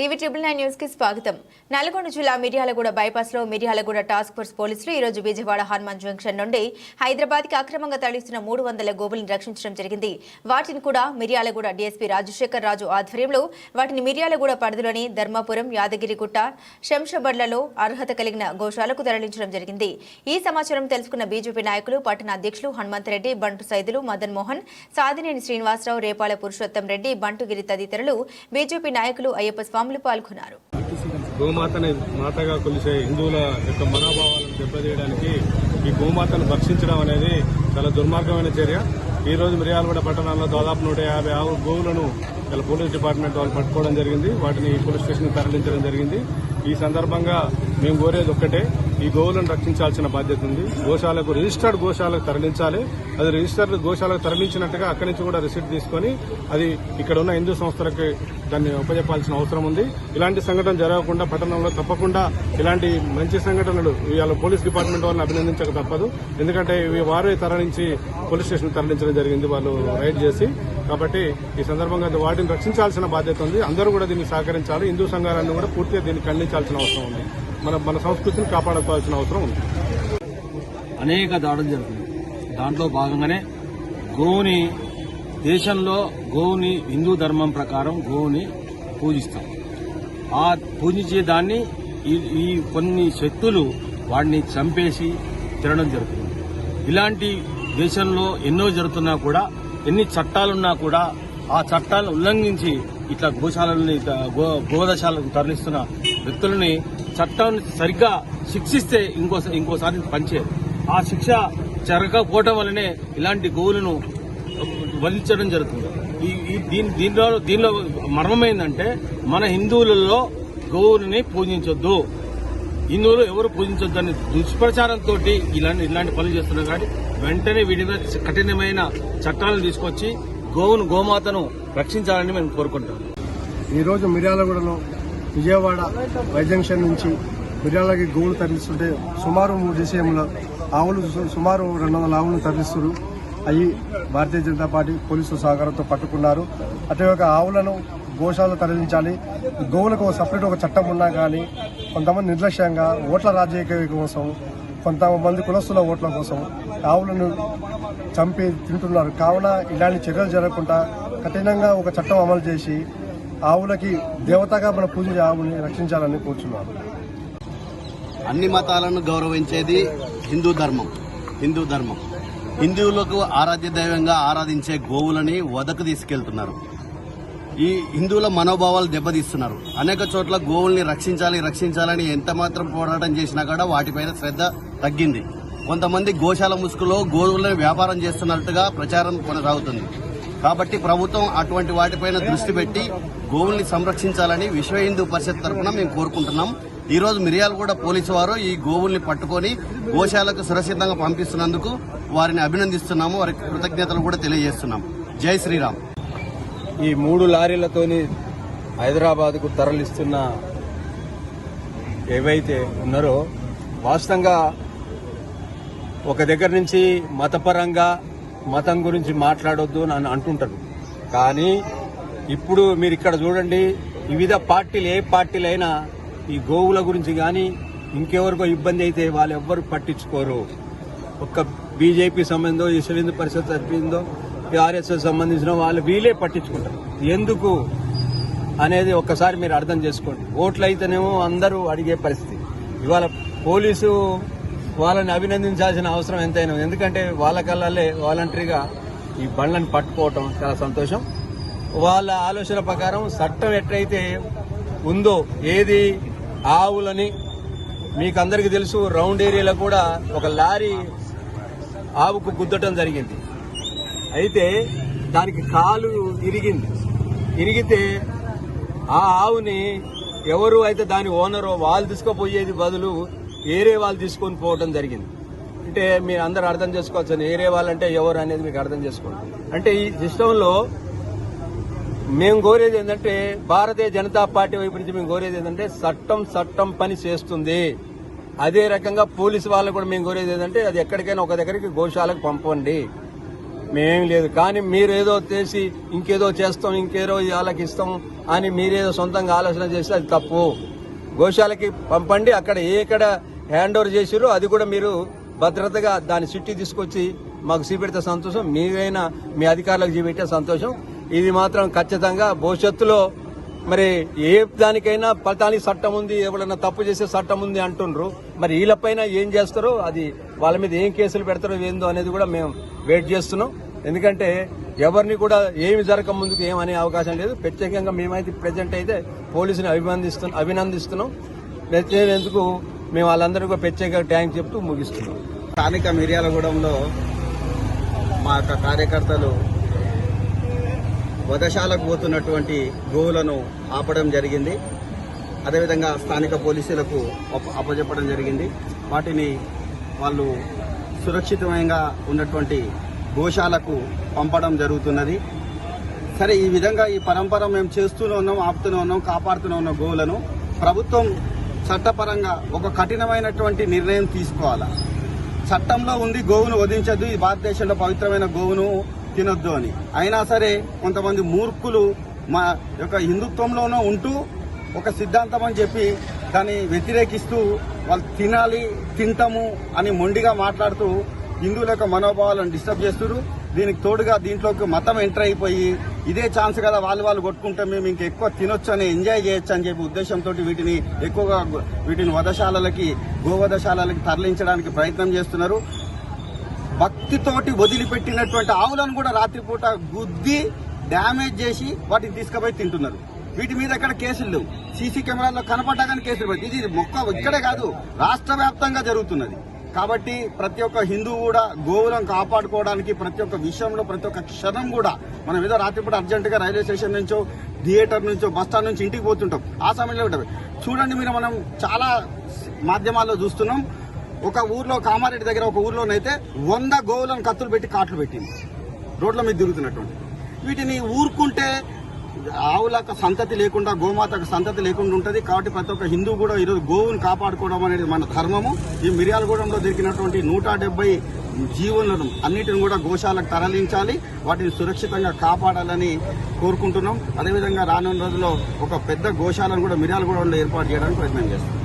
TV triple nine న్యూస్కి స్వాగతం. నల్గొండ జిల్లా మిర్యాలగూడ బైపాస్లో మిర్యాలగూడ టాస్క్ ఫోర్స్ పోలీసులు ఈ రోజు విజయవాడ హనుమాన్ జంక్షన్ నుండి హైదరాబాద్కి అక్రమంగా తరలిస్తున్న మూడు వందల గోవులను రక్షించడం జరిగింది. వాటిని కూడా మిర్యాలగూడ డీఎస్పీ రాజశేఖర్ రాజు ఆధ్వర్యంలో వాటిని మిర్యాలగూడ పరిధిలోని ధర్మాపురం యాదగిరిగుట్ట శంషబడ్లలో అర్హత కలిగిన గోశాలకు తరలించడం జరిగింది. ఈ సమాచారం తెలుసుకున్న బీజేపీ నాయకులు పట్టణ అధ్యక్షులు హనుమంతరెడ్డి బంటు సైదులు మదన్ మోహన్ సాదినేని శ్రీనివాసరావు రేపాల పురుషోత్తం రెడ్డి బంటుగిరి తదితరులు బీజేపీ నాయకులు అయ్యప్ప స్వామి స్వాములు పాల్గొన్నారు. గోమాతని మాతగా కొలిసే హిందువుల యొక్క మనోభావాలను దెబ్బతీయడానికి ఈ గోమాతను భక్షించడం అనేది చాలా దుర్మార్గమైన చర్య. ఈ రోజు మిర్యాలగూడ పట్టణంలో దాదాపు నూట యాభై ఆవు గోవులను ఇలా పోలీస్ డిపార్ట్మెంట్ వాళ్ళు పట్టుకోవడం జరిగింది. వాటిని పోలీస్ స్టేషన్ తరలించడం జరిగింది. ఈ సందర్భంగా మేము కోరేది ఒక్కటే ఈ గోవులను రక్షించాల్సిన బాధ్యత ఉంది. గోశాలకు రిజిస్టర్డ్ గోశాలకు తరలించాలి. అది రిజిస్టర్డ్ గోశాలకు తరలించినట్టుగా అక్కడి నుంచి కూడా రిసిప్ట్ తీసుకొని అది ఇక్కడ ఉన్న హిందూ సంస్థలకి దాన్ని ఉపజెప్పాల్సిన అవసరం ఉంది. ఇలాంటి సంఘటన జరగకుండా పట్టణంలో తప్పకుండా ఇలాంటి మంచి సంఘటనలు ఇవాళ పోలీస్ డిపార్ట్మెంట్ వాళ్ళని అభినందించక తప్పదు. ఎందుకంటే ఇవి వారే తరలించి పోలీస్ స్టేషన్ తరలించడం జరిగింది. వాళ్ళు రైడ్ చేసి కాబట్టి ఈ సందర్భంగా వాటిని రక్షించాల్సిన బాధ్యత ఉంది. అందరూ కూడా దీన్ని సహకరించాలి. హిందూ సంఘాలన్నీ కూడా పూర్తిగా దీన్ని ఖండించాల్సిన అవసరం ఉంది. మన మన సంస్కృతిని కాపాడుకోవాల్సిన అవసరం ఉంది. అనేక దాడులు జరుగుతుంది దాంట్లో భాగంగానే గోవుని దేశంలో గోవుని హిందూ ధర్మం ప్రకారం గోవుని పూజిస్తాం. ఆ పూజించే దాన్ని ఈ ఈ కొన్ని శక్తులు వాడిని చంపేసి తినడం జరుగుతుంది. ఇలాంటి దేశంలో ఎన్నో జరుగుతున్నా కూడా ఎన్ని చట్టాలున్నా కూడా ఆ చట్టాలను ఉల్లంఘించి ఇట్లా గోశాలని ఇట్లా గో తరలిస్తున్న వ్యక్తులని చట్టాన్ని సరిగ్గా శిక్షిస్తే ఇంకో ఇంకోసారి పనిచేయదు. ఆ శిక్ష జరగకపోవటం వల్లనే ఇలాంటి గోవులను వధించడం జరుగుతుంది. ఈ దీని దీనిలో దీనిలో మర్మం ఏంటంటే మన హిందువులలో గోవుని పూజించొద్దు. హిందువులు ఎవరు పూజించొద్దు అనే దుష్ప్రచారంతో ఇలాంటి ఇలాంటి పనులు చేస్తున్నారు కాబట్టి వెంటనే వీటి మీద కఠినమైన చట్టాలను తీసుకొచ్చి గోవును గోమాతను రక్షించాలని మేము కోరుకుంటాం ఈరోజు మిర్యాలగూడలో విజయవాడ వై జంక్షన్ నుంచి మిర్యాలకి గోవులు తరలిస్తుంటే సుమారు మూడు డిసిఎంల ఆవులు సుమారు రెండు వందల ఆవులను తరలిస్తున్నారు. అవి భారతీయ జనతా పార్టీ పోలీసుల సహకారంతో పట్టుకున్నారు. అటు ఆవులను గోశాలలో తరలించాలి. గోవులకు ఒక సపరేట్ ఒక చట్టం ఉన్నా కానీ కొంతమంది నిర్లక్ష్యంగా ఓట్ల రాజకీయ కోసం కొంతమంది కులస్తుల ఓట్ల కోసం ఆవులను చంపి తింటున్నారు. కావున ఇలాంటి చర్యలు జరగకుండా కఠినంగా ఒక చట్టం అమలు చేసి ఆవులకి దేవతగా మన పూజించే ఆవుని రక్షించాలని కోరుచున్నారు అన్ని మతాలను గౌరవించేది హిందూ ధర్మం. హిందూ ధర్మం. హిందువులకు ఆరాధ్య దైవంగా ఆరాధించే గోవులని వదకు తీసుకెళ్తున్నారు. ఈ హిందువుల మనోభావాలు దెబ్బతీస్తున్నారు. అనేక చోట్ల గోవుల్ని రక్షించాలి రక్షించాలని ఎంత మాత్రం పోరాటం చేసినా కూడా వాటిపైన శ్రద్ధ తగ్గింది. కొంతమంది గోశాల ముసుగులో గోవులను వ్యాపారం చేస్తున్నట్టుగా ప్రచారం కొనసాగుతుంది. కాబట్టి ప్రభుత్వం అటువంటి వాటిపైన దృష్టి పెట్టి గోవుల్ని సంరక్షించాలని విశ్వ హిందూ పరిషత్ తరఫున మేము కోరుకుంటున్నాం. ఈ రోజు మిర్యాలగూడ పోలీసు వారు ఈ గోవుల్ని పట్టుకొని గోశాలకు సురక్షితంగా పంపిస్తున్నందుకు వారిని అభినందిస్తున్నాము. వారికి కృతజ్ఞతలు కూడా తెలియజేస్తున్నాం. జై శ్రీరామ్. ఈ మూడు లారీలతోని హైదరాబాద్కు తరలిస్తున్న ఏవైతే ఉన్నారో వాస్తవంగా ఒక దగ్గర నుంచి మతపరంగా మతం గురించి మాట్లాడొద్దు అని అంటుంటారు. కానీ ఇప్పుడు మీరు ఇక్కడ చూడండి వివిధ పార్టీలు ఏ పార్టీలైనా ఈ గోవుల గురించి కానీ ఇంకెవరికో ఇబ్బంది అయితే వాళ్ళు ఎవ్వరు పట్టించుకోరు. ఒక్క బీజేపీ సంబంధం విశ్వ పరిషత్ తప్పిందో ఆర్ఎస్ఎస్ సంబంధించిన వాళ్ళు వీలే పట్టించుకుంటారు. ఎందుకు అనేది ఒక్కసారి మీరు అర్థం చేసుకోండి. ఓట్లు అయితేనేమో అందరూ అడిగే పరిస్థితి. ఇవాళ పోలీసు వాళ్ళని అభినందించాల్సిన అవసరం ఎంతైనా ఎందుకంటే వాళ్ళ కళ్ళల్లే వాలంటరీగా ఈ బండ్లను పట్టుకోవటం చాలా సంతోషం. వాళ్ళ ఆలోచన ప్రకారం చట్టం ఎట్లయితే ఉందో ఏది ఆవులని మీకు అందరికీ తెలుసు రౌండ్ ఏరియాలో కూడా ఒక లారీ ఆవుకు గుద్దటం జరిగింది. అయితే దానికి కాలు ఇరిగింది. ఇరిగితే ఆ ఆవుని ఎవరు అయితే దాని ఓనరో వాళ్ళు తీసుకుపోయేది బదులు ఏరే వాళ్ళు తీసుకొని పోవడం జరిగింది. అంటే మీరు అందరు అర్థం చేసుకోవచ్చు ఏరే వాళ్ళంటే ఎవరు అనేది మీకు అర్థం చేసుకోండి. అంటే ఈ సిస్టంలో మేము కోరేది ఏంటంటే భారతీయ జనతా పార్టీ వైపు నుంచి మేము కోరేది ఏంటంటే చట్టం చట్టం పని చేస్తుంది. అదే రకంగా పోలీసు వాళ్ళు కూడా మేము కోరేది ఏంటంటే అది ఎక్కడికైనా ఒక దగ్గరికి గోశాలకు పంపండి. మేమేం లేదు. కానీ మీరేదో చేసి ఇంకేదో చేస్తాం ఇంకేదో వాళ్ళకి ఇస్తాం అని మీరేదో సొంతంగా ఆలోచన చేస్తే అది తప్పు. గోశాలకి పంపండి అక్కడ ఎక్కడ హ్యాండ్ ఓవర్ చేసిరో అది కూడా మీరు భద్రతగా దాని చుట్టి తీసుకొచ్చి మాకు చూపెడితే సంతోషం మీరైనా మీ అధికారులకు చూపెట్టే సంతోషం. ఇది మాత్రం ఖచ్చితంగా భవిష్యత్తులో మరి ఏ దానికైనా ఫలితానికి చట్టం ఉంది ఎవరైనా తప్పు చేసే చట్టం ఉంది అంటుండ్రు. మరి వీళ్ళపైన ఏం చేస్తారో అది వాళ్ళ మీద ఏం కేసులు పెడతారో ఏందో అనేది కూడా మేము వెయిట్ చేస్తున్నాం. ఎందుకంటే ఎవరిని కూడా ఏమి జరగక ముందుకు ఏమనే అవకాశం లేదు. ప్రత్యేకంగా మేమైతే ప్రజెంట్ అయితే పోలీసుని అభినందిస్తు అభినందిస్తున్నాం. ఎందుకు మేము వాళ్ళందరూ కూడా ప్రత్యేక ట్యాంక్ చెప్తూ ముగిస్తున్నాం. స్థానిక మిర్యాలగూడెంలో మా యొక్క కార్యకర్తలు వధశాలకు పోతున్నటువంటి గోవులను ఆపడం జరిగింది. అదేవిధంగా స్థానిక పోలీసులకు అప్ప- అప్పచెప్పడం జరిగింది. వాటిని వాళ్ళు సురక్షితమైన ఉన్నటువంటి గోశాలకు పంపడం జరుగుతున్నది. సరే ఈ విధంగా ఈ పరంపర మేము చేస్తూనే ఉన్నాం ఆపుతూనే ఉన్నాం కాపాడుతూనే ఉన్న గోవులను. ప్రభుత్వం చట్టపరంగా ఒక కఠినమైనటువంటి నిర్ణయం తీసుకోవాలి? చట్టంలో ఉంది గోవును వధించద్దు ఈ భారతదేశంలో పవిత్రమైన గోవును తినొద్దు అని. అయినా సరే కొంతమంది మూర్ఖులు మా యొక్క హిందుత్వంలోనూ ఉంటూ ఒక సిద్ధాంతం అని చెప్పి దాన్ని వ్యతిరేకిస్తూ వాళ్ళు తినాలి తింటాము అని మొండిగా మాట్లాడుతూ హిందువుల యొక్క మనోభావాలను డిస్టర్బ్ చేస్తున్నారు దీనికి తోడుగా దీంట్లోకి మతం ఎంటర్ అయిపోయి ఇదే ఛాన్స్ కదా వాళ్ళు వాళ్ళు కొట్టుకుంటే మేము ఇంక ఎక్కువ తినొచ్చు అని ఎంజాయ్ చేయొచ్చు అని చెప్పి ఉద్దేశంతో వీటిని ఎక్కువగా వీటిని వధశాలలకి గోవధశాలలకి తరలించడానికి ప్రయత్నం చేస్తున్నారు. భక్తితోటి వదిలిపెట్టినటువంటి ఆవులను కూడా రాత్రిపూట గుద్ది డ్యామేజ్ చేసి వాటిని తీసుకుపోయి తింటున్నారు. వీటి మీద ఎక్కడ కేసులు లేవు. సీసీ కెమెరాల్లో కనపడ్డా కానీ కేసులు పెట్టి ఇది మొక్క ఇక్కడే కాదు రాష్ట్ర వ్యాప్తంగా జరుగుతున్నది. కాబట్టి ప్రతి ఒక్క హిందూ కూడా గోవులను కాపాడుకోవడానికి ప్రతి ఒక్క విషయంలో ప్రతి ఒక్క క్షణం కూడా మనం ఏదో రాత్రిపూట అర్జెంటుగా రైల్వే స్టేషన్ నుంచో థియేటర్ నుంచో బస్ స్టాండ్ నుంచి ఇంటికి పోతుంటాం. ఆ సమయంలో ఉంటుంది చూడండి మీరు మనం చాలా మాధ్యమాల్లో చూస్తున్నాం. ఒక ఊర్లో కామారెడ్డి దగ్గర ఒక ఊర్లోనైతే వంద గోవులను కత్తులు పెట్టి కాట్లు పెట్టింది. రోడ్ల మీద తిరుగుతున్నటువంటి. వీటిని ఊరుకుంటే ఆవులకు సంతతి లేకుండా గోమాతకు సంతతి లేకుండా ఉంటుంది. కాబట్టి ప్రతి ఒక్క హిందూ కూడా ఈరోజు గోవును కాపాడుకోవడం అనేది మన ధర్మము. ఈ మిర్యాలగూడెంలో దొరికినటువంటి నూట డెబ్బై జీవులను అన్నిటిని కూడా గోశాలకు తరలించాలి. వాటిని సురక్షితంగా కాపాడాలని కోరుకుంటున్నాం. అదేవిధంగా రానున్న రోజుల్లో ఒక పెద్ద గోశాలను కూడా మిర్యాలగూడెంలో ఏర్పాటు చేయడానికి ప్రయత్నం చేస్తాం